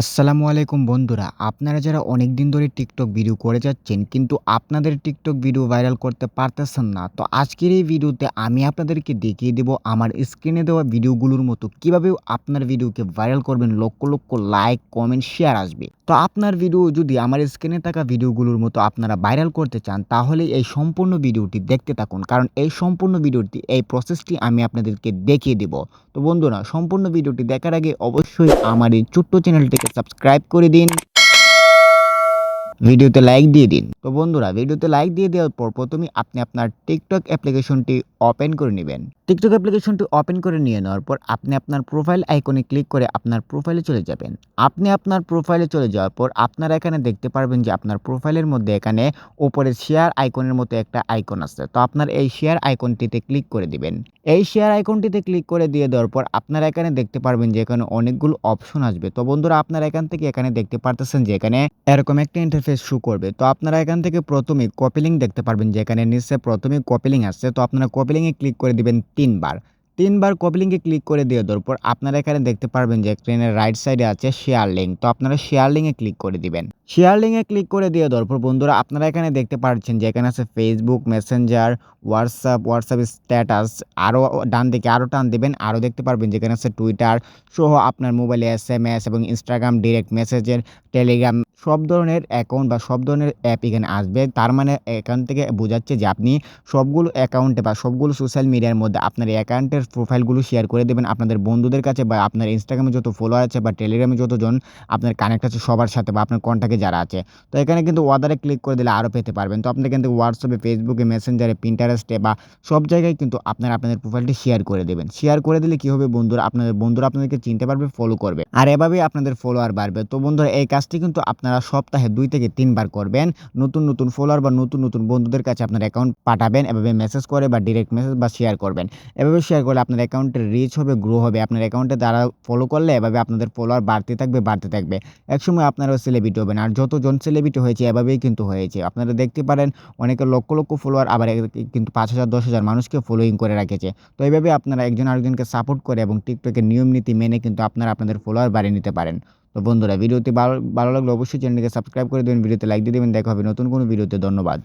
আসসালামু আলাইকুম বন্ধুরা, আপনারা যারা অনেক দিন ধরে টিকটক ভিডিও করে যাচ্ছেন, কিন্তু আপনাদের টিকটক ভিডিও ভাইরাল করতে পারতেছেন না, তো আজকের এই ভিডিওতে আমি আপনাদেরকে দেখিয়ে দেব আমার স্ক্রিনে দেওয়া ভিডিওগুলোর মতো কীভাবে আপনার ভিডিওকে ভাইরাল করবেন, lakh lakh like, comment share আসবে। তো আপনার ভিডিও যদি আমার স্ক্রিনে থাকা ভিডিওগুলোর মতো আপনারা ভাইরাল করতে চান, তাহলে এই সম্পূর্ণ ভিডিওটি দেখতে থাকুন। কারণ এই সম্পূর্ণ ভিডিওটি এই প্রসেসটি আমি আপনাদেরকে দেখিয়ে দেব। তো বন্ধুরা, সম্পূর্ণ ভিডিওটি দেখার আগে অবশ্যই আমার এই ছোট্ট চ্যানেলটিকে সাবস্ক্রাইব করে দিন। ভিডিওতে লাইক দিয়ে দিন। তো বন্ধুরা ভিডিওতে লাইক দিয়ে দেওয়ার পর প্রথমে আপনি আপনার টিকটক অ্যাপ্লিকেশনটি ওপেন করে নেবেন। টিকটক অ্যাপ্লিকেশনটি ওপেন করে নিয়ে নেওয়ার পর আপনি আপনার প্রোফাইল আইকনে ক্লিক করে আপনার প্রোফাইলে চলে যাবেন। আপনি আপনার প্রোফাইলে চলে যাওয়ার পর আপনারা এখানে দেখতে পারবেন যে আপনার প্রোফাইলের মধ্যে এখানে ওপরে শেয়ার আইকনের মতো একটা আইকন আছে। তো আপনার এই শেয়ার আইকনটিতে ক্লিক করে দিবেন। এই শেয়ার আইকনটিতে ক্লিক করে দিয়ে দেওয়ার পর আপনারা এখানে দেখতে পারবেন যে এখানে অনেকগুলো অপশন আসবে। তো বন্ধুরা আপনারা এখান থেকে এখানে দেখতে পারতেছেন যে এখানে এরকম একটা ইন্টারফেস শু করবে। তো আপনারা এখান থেকে প্রথমে কপিলিং দেখতে পারবেন যে এখানে নিচে প্রথমে কপিলিং আসছে। তো আপনারা কপি লিঙ্কে ক্লিক করে দিবেন তিনবার। তিনবার কপি লিঙ্কে ক্লিক করে দিয়ে দেওয়ার পর আপনারা এখানে দেখতে পারবেন যে স্ক্রিনের রাইট সাইডে আছে শেয়ার লিঙ্ক তো আপনারা শেয়ার লিঙ্কে ক্লিক করে দিবেন। শেয়ার লিঙ্কে ক্লিক করে দিয়ে দেওয়ার পর বন্ধুরা আপনারা এখানে দেখতে পাচ্ছেন যে এখানে আছে Facebook Messenger WhatsApp WhatsApp status আরও ডান দিকে আরও টান দেবেন আরও দেখতে পারবেন যেখানে আছে টুইটার সহ আপনার মোবাইলে এস এম এস এবং ইনস্টাগ্রাম ডিরেক্ট মেসেজের টেলিগ্রাম সব ধরনের অ্যাকাউন্ট বা সব ধরনের অ্যাপ এখানে আসবে। তার মানে এখান থেকে বোঝাচ্ছে যে আপনি সবগুলো অ্যাকাউন্টে বা সবগুলো সোশ্যাল মিডিয়ার মধ্যে আপনার অ্যাকাউন্টের প্রোফাইলগুলো শেয়ার করে দেবেন। আপনাদের বন্ধুদের কাছে বা আপনার ইনস্টাগ্রামে যত ফলোয়ার আছে বা টেলিগ্রামে যতজন, আপনার কানেক্ট আছে সবার সাথে বা আপনার কন্ট্যাক্টে যারা আছে। তো এখানে কিন্তু ওয়াদারে ক্লিক করে দিলে আরও পেতে পারবেন। তো আপনি কিন্তু হোয়াটসঅ্যাপে ফেসবুকে মেসেঞ্জারে পিন্টারেস্টে বা সব জায়গায় কিন্তু আপনারা আপনাদের প্রোফাইলটি শেয়ার করে দেবেন। শেয়ার করে দিলে কী হবে বন্ধুরা? আপনাদের বন্ধুরা আপনাদেরকে চিনতে পারবে ফলো করবে। আর এভাবেই আপনাদের ফলোয়ার বাড়বে। তো বন্ধুরা, এই কাজটি কিন্তু আপনারা সপ্তাহে দুই থেকে তিনবার করবেন। নতুন নতুন ফলোয়ার বা নতুন নতুন বন্ধুদের কাছে আপনার অ্যাকাউন্ট পাঠাবেন। এভাবে মেসেজ করে বা ডিরেক্ট মেসেজ বা শেয়ার করবেন। এভাবে শেয়ার করলে আপনার অ্যাকাউন্টের রিচ হবে গ্রো হবে। আপনার অ্যাকাউন্টে তারা ফলো করলে এভাবে আপনাদের ফলোয়ার বাড়তে থাকবে বাড়তে থাকবে। একসময় আপনারাও সেলিব্রিটি হবেন আর যতজন সেলিব্রিটি হয়েছে এভাবেই কিন্তু হয়েছে। আপনারা দেখতে পারেন অনেকে লক্ষ লক্ষ ফলোয়ার আবার কিন্তু পাঁচ হাজার, দশ হাজার মানুষকে ফলোইং করে রাখেছে। তো এইভাবে আপনারা একজন আরেকজনকে সাপোর্ট করে এবং টিকটকের নিয়ম নীতি মেনে কিন্তু আপনারা আপনাদের ফলোয়ার বাড়িয়ে নিতে পারেন। তো বন্ধুরা, ভিডিওটি ভালো ভালো লাগলে অবশ্যই চ্যানেলটিকে সাবস্ক্রাইব করে দেবেন, ভিডিওতে লাইক দিয়ে দেবেন। দেখা হবে নতুন কোনো ভিডিওতে। ধন্যবাদ।